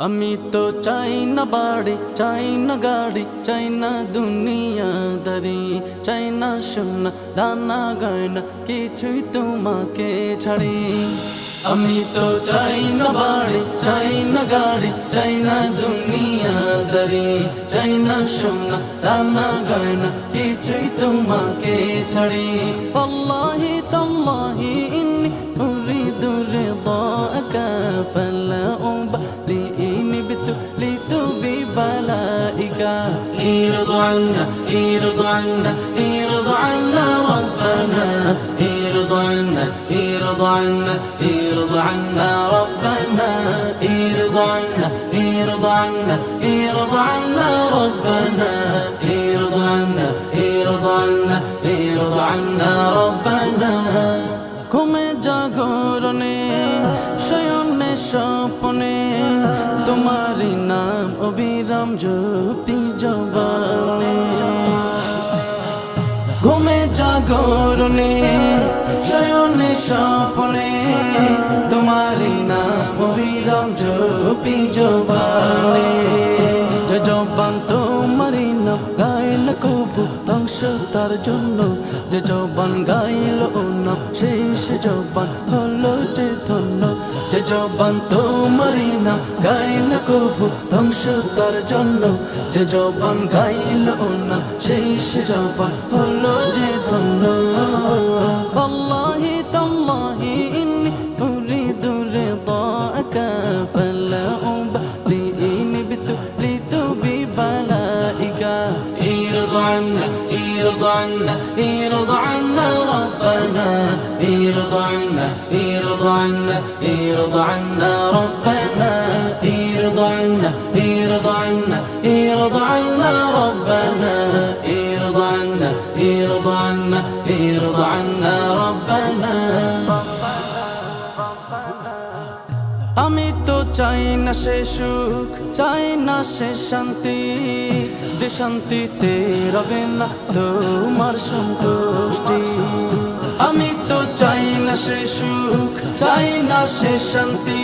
আমি তো চাই না বাড়ি, চাই না গাড়ি, চাই না দুনিয়াদারি, চাই না সোনা, দানা, গয়না, কিছুই তোমাকে ছাড়ি। আমি তো চাই না বাড়ি, চাই না গাড়ি, চাই না দুনিয়াদারি, চাই না সোনা, দানা, গয়না, কিছুই তোমাকে ছাড়ি। আল্লাহি তাল্লাহি يرضى عنا يرضى عنا يرضى عنا ربنا. يرضى عنا يرضى عنا يرضى عنا ربنا. يرضى عنا يرضى عنا يرضى عنا ربنا. يرضى عنا يرضى عنا يرضى عنا ربنا. তোমারি নাম অবিরাম জ্যোতি জবানে। ঘুমে জাগরণে শয়নে স্বপনে তোমারি নাম অবিরাম জ্যোতি জবানে। জবান তোমারি নাম গাইল কবু ধ্বংস তার জন্য। যে জবান গাইল নাম শেষ জবান হলো যে ধন্য। যে জবান তোমারি নাম গাইল কবু ধ্বংস তার জন্য। যে জবান গাইল নাম শেষ জবান হলো যে ধন্য। عنا عنا ربنا ارض عنا ارض عنا ارض عنا ربنا ارض عنا ارض عنا ارض عنا ربنا ارض عنا ارض عنا ارض عنا ربنا. তো চাই না সে সুখ চাই না সে শান্তি। যে শান্তিতে রবে না তোমার সন্তুষ্টি। আমি তো চাই না সে সুখ চাই না সে শান্তি।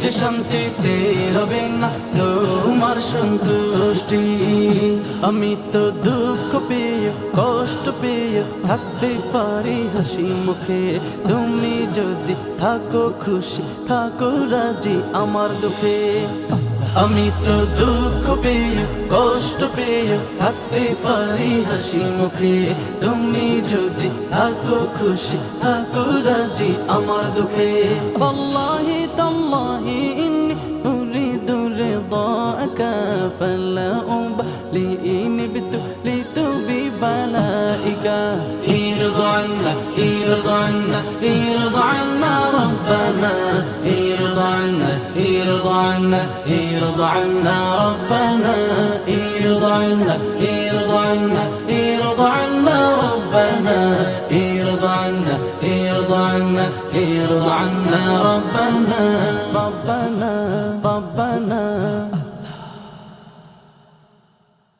যে শান্তিতে রবে না তোমার সন্তুষ্টি। আমি তো দুঃখ পেয়ে, কষ্ট পেয়ে থাকতে পারি হাসি মুখে। তুমি যদি থাকো খুশি, থাকো রাজি আমার দুঃখে। আমি তো দুঃখ পেয়ে, কষ্ট পেয়ে থাকতে পারি হাসি মুখে। তুমি যদি থাকো খুশি, থাকো রাজি আমার দুঃখে। আল্লাহি তাল্লাহি ইন্নি উরিদু রিদাকা ফালা উবালি يرضى عنا يرضى عنا يرضى عنا ربنا يرضى عنا يرضى عنا يرضى عنا ربنا يرضى عنا يرضى عنا يرضى عنا ربنا يرضى عنا يرضى عنا يرضى عنا ربنا ربنا ربنا.